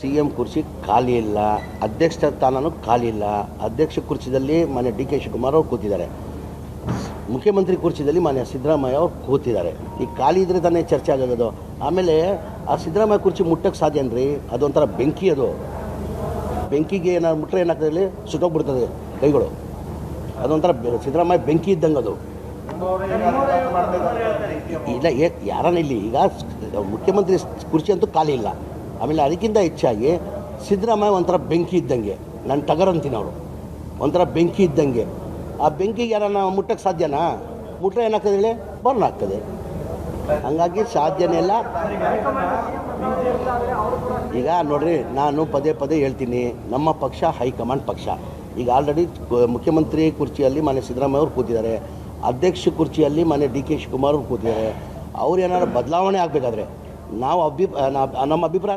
C M ಕುರ್ಚಿ ಖಾಲಿ ಇಲ್ಲ ಅಧ್ಯಕ್ಷ ಸ್ಥಾನನೂ ಖಾಲಿ ಇಲ್ಲ. ಅಧ್ಯಕ್ಷ ಕುರ್ಚಿದಲ್ಲಿ ಮಾನ್ಯ ಡಿ ಕೆ ಶಿವಕುಮಾರ್ ಅವರು ಕೂತಿದ್ದಾರೆ. ಮುಖ್ಯಮಂತ್ರಿ ಕುರ್ಚಿದಲ್ಲಿ ಮಾನ್ಯ ಸಿದ್ದರಾಮಯ್ಯ ಅವರು ಕೂತಿದ್ದಾರೆ. ಈ ಖಾಲಿ ಇದ್ರೆ ತಾನೇ ಚರ್ಚೆ ಆಗೋದು. ಆಮೇಲೆ ಆ ಸಿದ್ದರಾಮಯ್ಯ ಕುರ್ಚಿ ಮುಟ್ಟಕ್ಕೆ ಸಾಧ್ಯನ್ರಿ ಅದೊಂಥರ ಬೆಂಕಿ ಅದು. ಬೆಂಕಿಗೆ ಏನಾದ್ರು ಮುಟ್ಟರೆ ಏನಾಗ್ತದೆ ಸುಟ್ಟೋಗ್ಬಿಡ್ತದೆ ಕೈಗಳು. ಅದೊಂಥರ ಸಿದ್ದರಾಮಯ್ಯ ಬೆಂಕಿ ಇದ್ದಂಗೆ ಅದು. ಇಲ್ಲ ಯಾರನ್ನ ಇಲ್ಲಿ ಈಗ ಮುಖ್ಯಮಂತ್ರಿ ಕುರ್ಚಿ ಅಂತೂ ಖಾಲಿ ಇಲ್ಲ. ಆಮೇಲೆ ಅದಕ್ಕಿಂತ ಹೆಚ್ಚಾಗಿ ಸಿದ್ದರಾಮಯ್ಯ ಒಂಥರ ಬೆಂಕಿ ಇದ್ದಂಗೆ, ನಾನು ತಗರಂತೀನಿ ಅವರು ಒಂಥರ ಬೆಂಕಿ ಇದ್ದಂಗೆ. ಆ ಬೆಂಕಿಗೆ ಯಾರನ್ನ ಮುಟ್ಟಕ್ಕೆ ಸಾಧ್ಯನಾ? ಮುಟ್ರೆ ಏನಾಗ್ತದೆ ಹೇಳಿ? ಬರ್ನ್ ಆಗ್ತದೆ. ಹಂಗಾಗಿ ಸಾಧ್ಯನೇ ಇಲ್ಲ. ಈಗ ನೋಡ್ರಿ, ನಾನು ಪದೇ ಪದೇ ಹೇಳ್ತೀನಿ, ನಮ್ಮ ಪಕ್ಷ ಹೈಕಮಾಂಡ್ ಪಕ್ಷ. ಈಗ ಆಲ್ರೆಡಿ ಮುಖ್ಯಮಂತ್ರಿ ಕುರ್ಚಿಯಲ್ಲಿ ಮನೆ ಸಿದ್ದರಾಮಯ್ಯ ಅವರು ಕೂತಿದ್ದಾರೆ. ಅಧ್ಯಕ್ಷ ಕುರ್ಚಿಯಲ್ಲಿ ಮನೆ ಡಿ ಕೆ ಶಿವಕುಮಾರ್ ಅವರು ಕೂತಿದ್ದಾರೆ. ಅವ್ರು ಏನಾದ್ರು ಬದಲಾವಣೆ ಆಗಬೇಕಾದ್ರೆ, ನಾವು ಅಭಿ ನಮ್ಮ ಅಭಿಪ್ರಾಯ